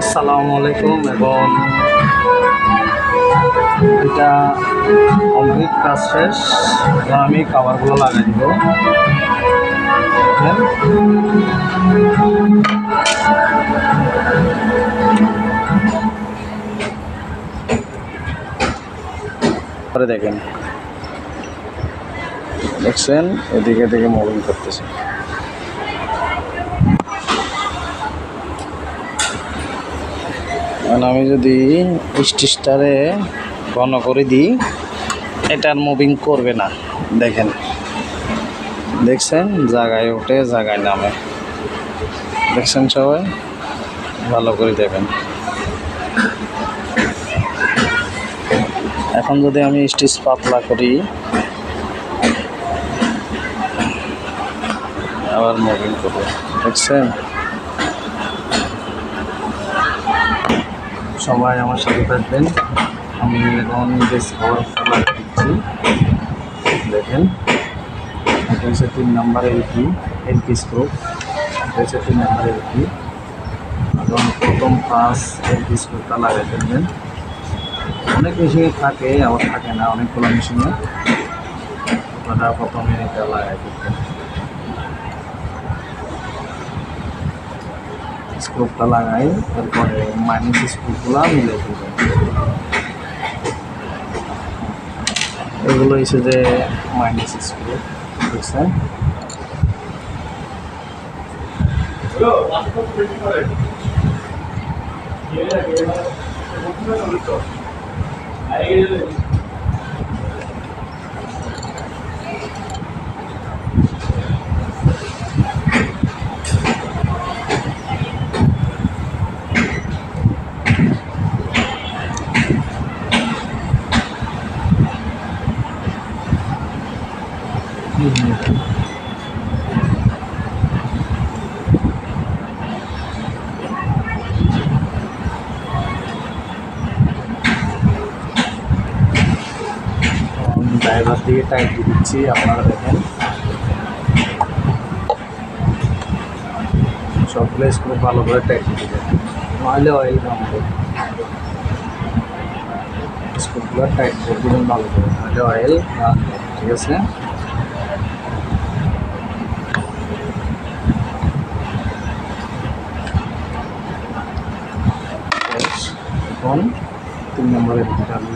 আসসালামু আলাইকুম এবং এটা কমপ্লিট কাজ শেষ। আমি কাভারগুলো লাগাই দিব। দেখেন। দেখছেন? এদিকে এদিকে মুভিং করতেছে। এখন আমি যদি স্টিচটারে ঘন করে দিই, এটার মুভিং করবে না। দেখেন, দেখছেন? জায়গায় ওঠে জায়গায় নামে। দেখছেন সবাই? ভালো করে দেখেন। এখন যদি আমি স্টিচ পাতলা করি, আবার মুভিং করবে। দেখছেন? সবাই আমার সাথে থাকবেন। আমি এখন বেশ খাবার খাবার দিচ্ছি। দেখেন হচ্ছে তিন নাম্বার এলপি এলপি স্ক্রুপ এটা হচ্ছে তিন নাম্বার এলপি এবং প্রথম পাঁচ এলপি স্ক্রুপটা লাগাই ফেলবেন অনেক মেশিনে থাকে, আবার থাকে না, অনেকগুলো মেশিনে ওটা প্রথমে এটা লাগাই স্ক্রুপটা লাগাই তারপরে মাইনাস স্ক্রুপগুলো মিলে দিবেন এগুলো হচ্ছে যে মাইনাস স্ক্রু বুঝছেন? ড্রাইভার দিয়ে টাইট দিয়ে দিচ্ছি আপনারা দেখেন সবগুলো স্ক্রু ভালো করে টাইট দিয়ে দেবেন নইলে অয়েল কামবে স্ক্রুগুলো টাইট করে দেবেন ভালো করে নইলে অয়েল ঠিক আছে এখন তিন নম্বরের দিকে আমি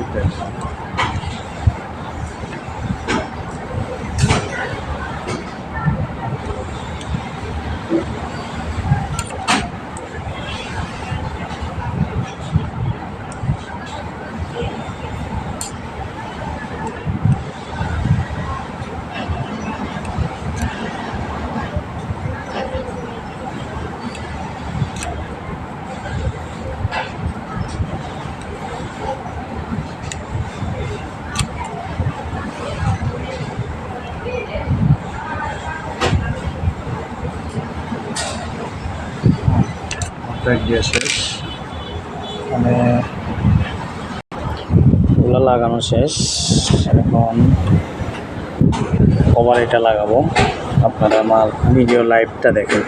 দিয়ে শেষ মানে ওগুলো লাগানো শেষ। এখন কভার এটা লাগাবো। আপনারা আমার ভিডিও লাইভটা দেখেন।